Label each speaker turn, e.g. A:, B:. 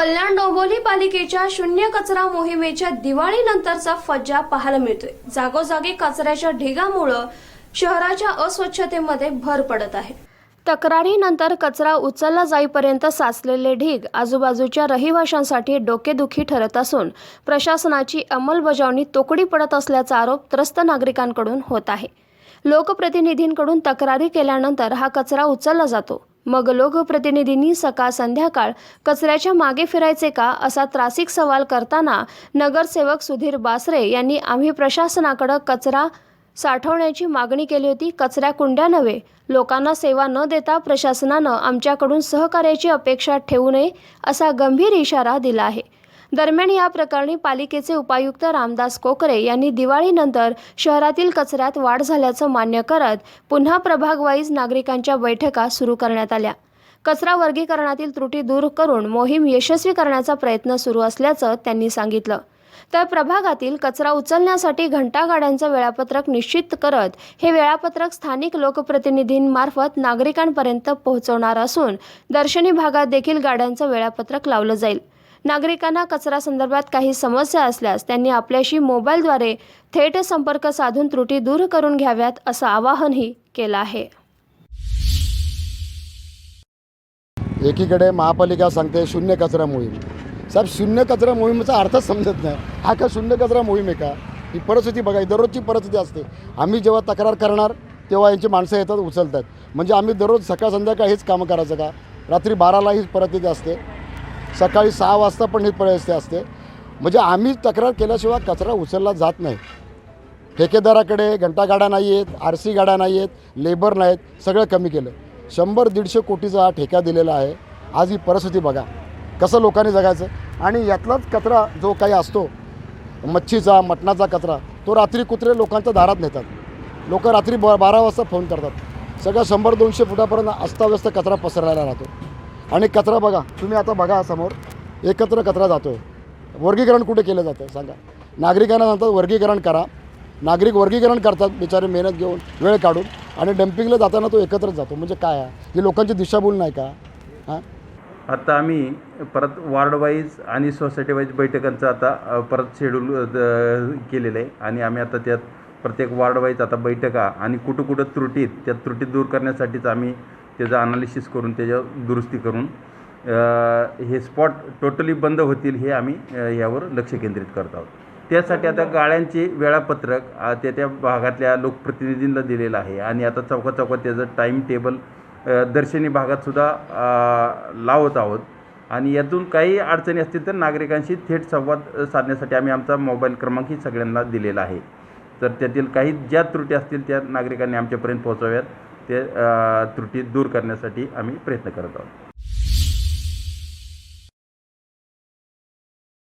A: कल्याण डोंबिवली पालिकेच्या शून्य कचरा मोहिमेच्या दिवाळीनंतरचा फज्जा पाहायला मिळतोय. जागोजागी कचऱ्याच्या ढिगामुळं शहराच्या अस्वच्छतेमध्ये भर पडत आहे. तक्रारीनंतर कचरा उचलला जाईपर्यंत साचलेले ढीग आजूबाजूच्या रहिवाशांसाठी डोकेदुखी ठरत असून प्रशासनाची अंमलबजावणी तोकडी पडत असल्याचा आरोप त्रस्त नागरिकांकडून होत आहे. लोकप्रतिनिधींकडून तक्रारी केल्यानंतर हा कचरा उचलला जातो. मग लोकप्रतिनिधींनी सकाळ संध्याकाळ कचऱ्याच्या मागे फिरायचे का असा त्रासिक सवाल करताना नगरसेवक सुधीर बासरे यांनी आम्ही प्रशासनाकडं कचरा साठवण्याची मागणी केली होती. कचऱ्या कुंड्या नव्हे. लोकांना सेवा न देता प्रशासनानं आमच्याकडून सहकार्याची अपेक्षा ठेवू नये असा गंभीर इशारा दिला आहे. दरम्यान या प्रकरणी पालिकेचे उपायुक्त रामदास कोकरे यांनी दिवाळीनंतर शहरातील कचऱ्यात वाढ झाल्याचं मान्य करत पुन्हा प्रभागवाईज नागरिकांच्या बैठका सुरू करण्यात आल्या. कचरा वर्गीकरणातील त्रुटी दूर करून मोहीम यशस्वी करण्याचा प्रयत्न सुरू असल्याचं त्यांनी सांगितलं. तर प्रभागातील कचरा उचलण्यासाठी घंटागाड्यांचं वेळापत्रक निश्चित करत हे वेळापत्रक स्थानिक लोकप्रतिनिधींमार्फत नागरिकांपर्यंत पोहोचवणार असून दर्शनी भागात देखील गाड्यांचं वेळापत्रक लावलं जाईल. नागरिकांना कचरा संदर्भात काही समस्या असल्यास त्यांनी आपल्याशी मोबाईलद्वारे थेट संपर्क साधून त्रुटी दूर करून घ्याव्यात असं आवाहनही केलं आहे.
B: एकीकडे महापालिका सांगते शून्य कचरा मोहीम. साहेब शून्य कचरा मोहिमेचा अर्थच समजत नाही. हा का शून्य कचरा मोहीम आहे का? ही परिस्थिती बघा दररोजची परिस्थिती असते. आम्ही जेव्हा तक्रार करणार तेव्हा यांची माणसं येतात उचलतात. म्हणजे आम्ही दररोज सकाळ संध्याकाळ हेच कामं करायचं का? रात्री बाराला ही परिस्थिती असते. सकाळी सहा वाजता पण ही परिस्थिती असते. म्हणजे आम्ही तक्रार केल्याशिवाय कचरा उचलला जात नाही. ठेकेदाराकडे घंटागाड्या नाही आहेत आर सी गाड्या नाही आहेत लेबर नाहीत सगळं कमी केलं. शंभर दीडशे कोटीचा हा ठेका दिलेला आहे. आज ही परिस्थिती बघा. कसं लोकांनी जगायचं? आणि यातलाच कचरा जो काही असतो मच्छीचा मटणाचा कचरा तो रात्री कुत्रे लोकांच्या दारात नेतात. लोक रात्री ब बारा वाजता फोन करतात. सगळं शंभर दोनशे फुटापर्यंत अस्ताव्यस्त कचरा पसरलेला राहतो. आणि कचरा बघा तुम्ही आता बघा समोर एकत्र कचरा जातो आहे वर्गीकरण कुठे केलं जातं सांगा. नागरिकांना सांगतात वर्गीकरण करा. नागरिक वर्गीकरण करतात बिचारे मेहनत घेऊन वेळ काढून आणि डम्पिंगला जाताना तो एकत्रच जातो. म्हणजे काय आहे ही लोकांची दिशाभूल नाही का? हां?
C: आता आम्ही परत वार्डवाईज आणि सोसायटी वाईज बैठकांचं आता परत शेड्यूल द- केलेलं आहे. आणि आम्ही आता त्यात प्रत्येक वार्डवाईज आता बैठका आणि कुठं कुठं त्रुटीत त्या त्रुटी दूर करण्यासाठीच आम्ही त्याचं अनालिसिस करून त्याच्या दुरुस्ती करून हे स्पॉट टोटली बंद होतील हे आम्ही यावर लक्ष केंद्रित करत आहोत. त्यासाठी आता गाळ्यांचे वेळापत्रक त्या त्या भागातल्या लोकप्रतिनिधींना दिलेलं आहे. आणि आता चौका चौकात त्याचं टाईम टेबल दर्शनी भागातसुद्धा लावत आहोत. आणि यातून काही अडचणी असतील तर नागरिकांशी थेट संवाद साधण्यासाठी आम्ही आमचा मोबाईल क्रमांकही सगळ्यांना दिलेला आहे. तर त्यातील काही ज्या त्रुटी असतील त्या नागरिकांनी आमच्यापर्यंत पोहोचाव्यात. ते त्रुटी दूर करण्यासाठी आम्ही प्रयत्न करत आहोत.